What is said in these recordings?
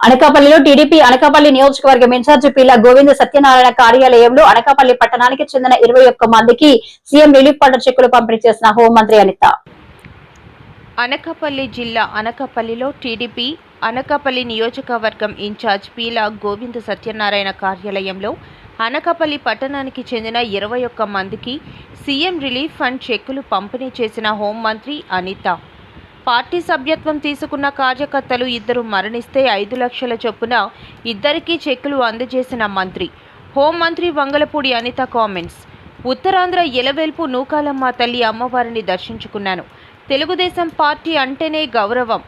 అనకాపల్లిలో టీడీపీ అనకాపల్లి నియోజకవర్గం ఇన్ఛార్జి పీల గోవింద సత్యనారాయణ కార్యాలయంలో అనకాపల్లి పట్టణానికి చెందిన ఇరవై ఒక్క మందికి సీఎం రిలీఫ్ ఫండ్ చెక్కులు పంపిణీ చేసిన హోంమంత్రి అనిత. అనకాపల్లి జిల్లా అనకాపల్లిలో టీడీపీ అనకాపల్లి నియోజకవర్గం ఇన్ఛార్జ్ పీల గోవింద సత్యనారాయణ కార్యాలయంలో అనకాపల్లి పట్టణానికి చెందిన ఇరవై ఒక్క మందికి సీఎం రిలీఫ్ ఫండ్ చెక్కులు పంపిణీ చేసిన హోంమంత్రి అనిత. పార్టీ సభ్యత్వం తీసుకున్న కార్యకర్తలు ఇద్దరు మరణిస్తే ఐదు లక్షల చొప్పున ఇద్దరికీ చెక్కులు అందజేసిన మంత్రి. హోంమంత్రి వంగలపూడి అనిత కామెంట్స్. ఉత్తరాంధ్ర ఎలవేల్పు నూకాలమ్మ తల్లి అమ్మవారిని దర్శించుకున్నాను. తెలుగుదేశం పార్టీ అంటేనే గౌరవం.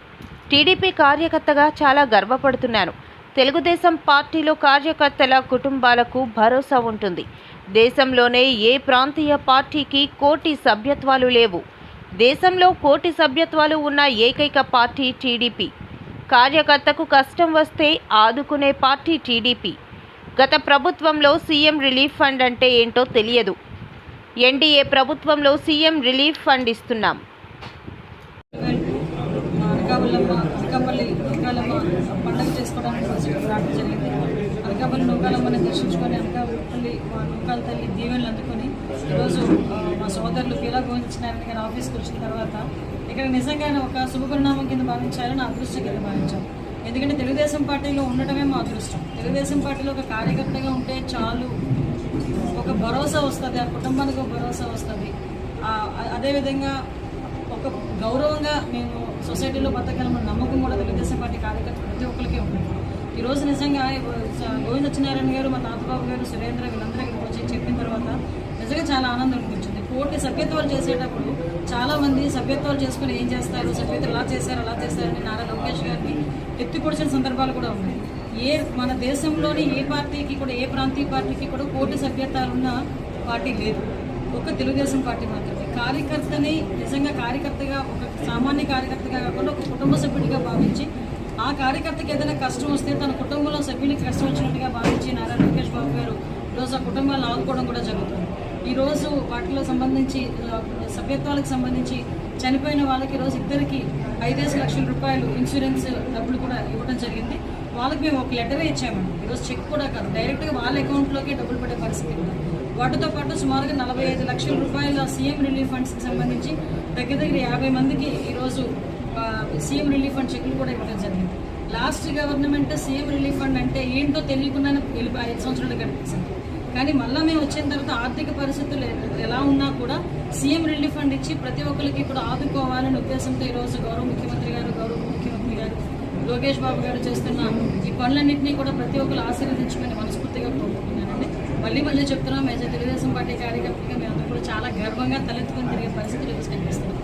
టీడీపీ కార్యకర్తగా చాలా గర్వపడుతున్నాను. తెలుగుదేశం పార్టీలో కార్యకర్తల కుటుంబాలకు భరోసా ఉంటుంది. దేశంలోనే ఏ ప్రాంతీయ పార్టీకి కోటి సభ్యత్వాలు లేవు. దేశంలో కోటి సభ్యత్వాలు ఉన్న ఏకైక పార్టీ టీడీపీ. కార్యకర్తకు కష్టం వస్తే ఆదుకునే పార్టీ టీడీపీ. గత ప్రభుత్వంలో సీఎం రిలీఫ్ ఫండ్ అంటే ఏంటో తెలియదు. ఎన్డీఏ ప్రభుత్వంలో సీఎం రిలీఫ్ ఫండ్ ఇస్తున్నాం. పండుగ చేసుకోవడానికి జరిగింది. అనకాపల్లి నూకాలమ్మని దర్శించుకొని అనకాపల్లి మా నూకాల తల్లి దీవెనలు అందుకొని ఈరోజు మా సోదరులు పీలా గోవించినారాయణ గారి ఆఫీస్కి వచ్చిన తర్వాత ఇక్కడ నిజంగానే ఒక శుభపరిణామం కింద భావించాలని అదృష్టం కింద భావించాను ఎందుకంటే తెలుగుదేశం పార్టీలో ఉండటమే మా అదృష్టం. తెలుగుదేశం పార్టీలో ఒక కార్యకర్తగా ఉంటే చాలు. ఒక భరోసా వస్తుంది ఆ కుటుంబానికి ఒక భరోసా వస్తుంది. అదేవిధంగా ఒక గౌరవంగా మేము సొసైటీలో బతకగలమన్న నమ్మకం కూడా తెలుగుదేశం పార్టీ కార్యకర్తలు ప్రతి ఒక్కరికి ఉంటుంది. ఈరోజు నిజంగా గోవింద సత్యనారాయణ గారు మా తాతబాబు గారు సురేంద్ర వీళ్ళందరూ ఇక్కడికి వచ్చి చెప్పిన తర్వాత నిజంగా చాలా ఆనందం అనిపించింది. పోటీ సభ్యత్వాలు చేసేటప్పుడు చాలా మంది సభ్యత్వాలు చేసుకుని ఏం చేస్తారు? సభ్యతలు ఇలా చేశారు? అలా చేశారని నారా లోకేష్ గారిని ఎత్తిపొడిచిన సందర్భాలు కూడా ఉన్నాయి. ఏ మన దేశంలోని ఏ పార్టీకి కూడా ఏ ప్రాంతీయ పార్టీకి కూడా కోటి సభ్యత్వాలున్న పార్టీ లేదు. ఒక తెలుగుదేశం పార్టీ మాత్రమే. కార్యకర్తని నిజంగా కార్యకర్తగా ఒక సామాన్య కార్యకర్తగా కాకుండా ఒక కుటుంబ సభ్యుడిగా భావించి ఆ కార్యకర్తకి ఏదైనా కష్టం వస్తే తన కుటుంబంలో సభ్యులకి కష్టం వచ్చినట్టుగా భావించి నారా లోకేష్ బాబు గారు ఈరోజు ఆ కుటుంబాలను ఆదుకోవడం కూడా జరుగుతుంది. ఈరోజు వాటిలో సంబంధించి సభ్యత్వాలకు సంబంధించి చనిపోయిన వాళ్ళకి ఈరోజు ఇద్దరికి ఐదేసి లక్షల రూపాయలు ఇన్సూరెన్స్ డబ్బులు కూడా ఇవ్వడం జరిగింది. వాళ్ళకి మేము ఒక లెటరే ఇచ్చామండి. ఈరోజు చెక్ కూడా కాదు డైరెక్ట్గా వాళ్ళ అకౌంట్లోకి డబ్బులు పడే పరిస్థితి కూడా వాటితో పాటు సుమారుగా నలభై ఐదు లక్షల రూపాయల సీఎం రిలీఫ్ ఫండ్స్కి సంబంధించి దగ్గర దగ్గర యాభై మందికి ఈరోజు సీఎం రిలీఫ్ ఫండ్ చెక్లు కూడా ఇవ్వడం జరిగింది. Last government CM relief fund అంటే ఏంటో తెలియకుండానే వెళ్ళి ఐదు సంవత్సరాలు కనిపించింది కానీ మళ్ళీ మేము వచ్చిన తర్వాత ఆర్థిక పరిస్థితులు ఎలా ఉన్నా కూడా సీఎం రిలీఫ్ ఫండ్ ఇచ్చి ప్రతి ఒక్కరికి ఇప్పుడు ఆదుకోవాలనే ఉద్దేశంతో ఈరోజు గౌరవ ముఖ్యమంత్రి గారు గౌరవ ముఖ్యమంత్రి గారు లోకేష్ బాబు గారు చేస్తున్న ఈ పనులన్నింటినీ కూడా ప్రతి ఒక్కరు ఆశీర్వదించుకొని మనస్ఫూర్తిగా కోరుకుంటున్నానండి. మళ్ళీ మళ్ళీ చెప్తున్నాం మేజర్ తెలుగుదేశం పార్టీ కార్యకర్తగా మేము అందరూ కూడా చాలా గర్వంగా తలెత్తుకొని తిరిగే పరిస్థితులు కనిపిస్తున్నాం